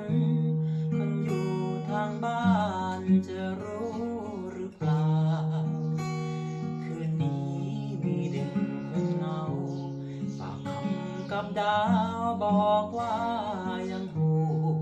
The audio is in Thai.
น มันอยู่ทางบ้านจะรู้หรือเปล่า คืนนี้มีเด็กคนเงาฝากคำกับดาวบอกว่ายังห่ว